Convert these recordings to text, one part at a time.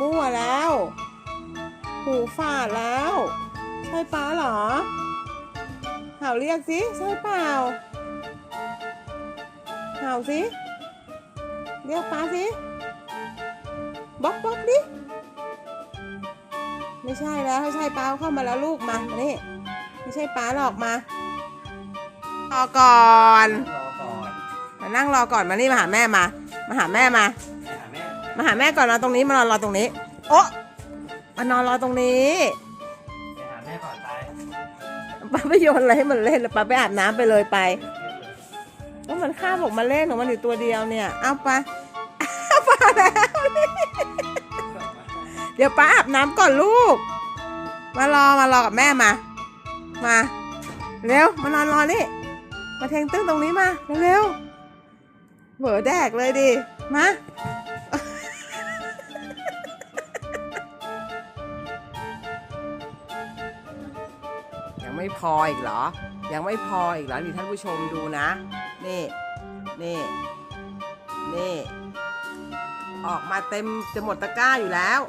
มั่วแล้ว หูฝาดแล้ว ใช่ป้าเหรอเห่าเรียกสิ ใช่เปล่าเห่าสิ เรียกป้าสิบล็อกบล็อกดิไม่ใช่แล้วถ้าใช่ป้าเอาเข้ามาแล้วลูกมามา นี่ ไม่ใช่ป้าหรอกมารอก่อนรอก่อน มานั่งรอก่อนมานี่มาหาแม่มา มาหาแม่มาไปหาแมาหาแม่ก่อนนอนตรงนี้มานอนรอตรงนี้ โอ๊ะมานอนรอตรงนี้ไปหาแม่ก่อนไปป้าไปโยนอะไรให้มันเล่นแล้วป้าไปอาบน้ำไปเลยไปว่ามันข้าบอกมาเล่นของมันอยู่ตัวเดียวเนี่ยเอาไปเอาไปแล้วเดี๋ยวป้าอาบน้ำก่อนลูก มารอมารอกับแม่มา มาเร็วมานอนรอนี่มาเทงตึ้งตรงนี้มาเร็วเหวอแดกเลยดิมา ยังไม่พออีกเหรอ ยังไม่พออีกเหรอนี่ท่านผู้ชมดูนะ นี่ นี่ นี่ ออกมาเต็มจะหมดตะกร้าอยู่แล้ว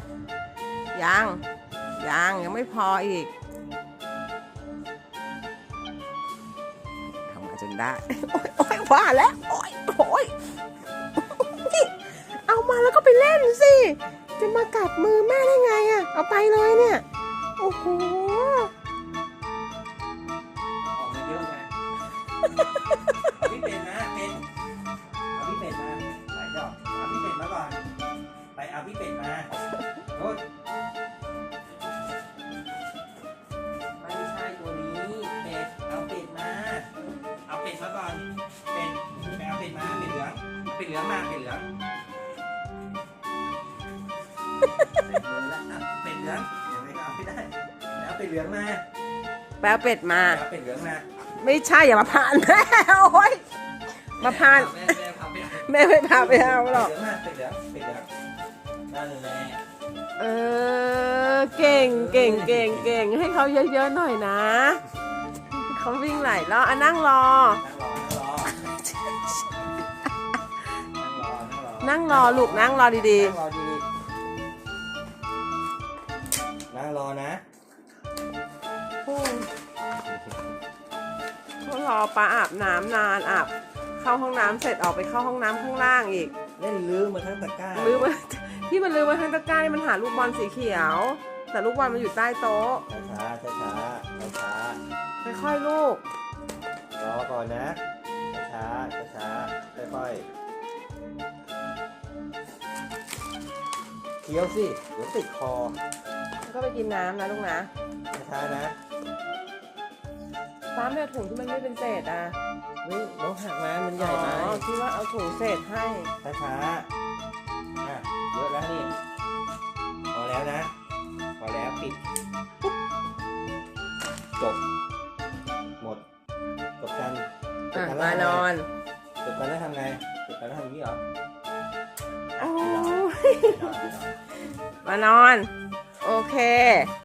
ยัง ยังยังไม่พออีกทำกันจนได้ โอ๊ยโอ๊ยว่าแล้ว โอ๊ยโอ๊ยนี่เอามาแล้วก็ไปเล่นสิ จะมากัดมือแม่ได้ไงอะเอาไปเลยเนี่ย โอ้โห เอาพี่เป็ดมาเป็ดเอาพี่เป็ดมาไหลดอกเอาพี่เป็ดมาก่อน ไปเอาพี่เป็ดมาโน้ตไม่ใช่ตัวนี้เป็ดเอาเป็ดมา เอาเป็ดมาก่อน เป็ดไปเอาเป็ดมาเป็ดเหลืองเป็ดเหลืองมาเป็ดเหลืองเป็ดเหลืองแล้วอะเป็ดเหลืองยังไงก็เอาไม่ได้แล้วเป็ดเหลืองมา แป๊บเป็ดมาแล้วเป็ดเหลืองมา ไม่ใช่อย่ามาพานแม่โอ๊ยมาพานแม่แม่พาไปเอาแม่ไม่พาไปเอาหรอกเป็ดเหลืองมาเป็ดเหลืองเป็ดเหลืองนั่นแหละเออ เก่งเก่งเก่งเก่งให้เขาเยอะๆหน่อยนะ เขาวิ่งไหลายรอบอะนั่งรอ นั่งรอนั่งรอนั่งรอนั่งรอลูกนั่งรอดีนั่งรอดีๆนั่งรอนะ รอปลาอาบน้ำนานอาบเข้าห้องน้ำเสร็จออกไปเข้าห้องน้ำข้างล่างอีกเล่นลื้อมาทั้งตะกร้าลืมมา ที่มันลืมมาทั้งตะกร้านี่มันหาลูกบอลสีเขียว แต่ลูกบอลมันอยู่ใต้โต๊ะช้าช้าช้าช้าช้าค่อยๆลูกๆรอก่อนนะช้าช้าช้าๆค่อยๆเคี้ยวสิเดี๋ยวติดคอแล้วก็ไปกินน้ำนะลูกนะช้าๆนะ ฟ้าไม่เอาถุงที่มันไม่เป็นเศษอะเฮ้ยน้องหักมามันใหญ่ไหมอ๋อคิดว่าเอาถุงเศษให้ ช้าช้าๆอะเยอะแล้วนี่พอแล้วนะพอแล้วปิดปุ๊บจบ หมดจบกันจบอะกันมาแล้วทำไงนอนจบกันแล้วทำไงจบกันแล้วทำอย่างนี้เหรอโอ้ไม่นอนยไม่นอนไม่นอน มานอน โอเค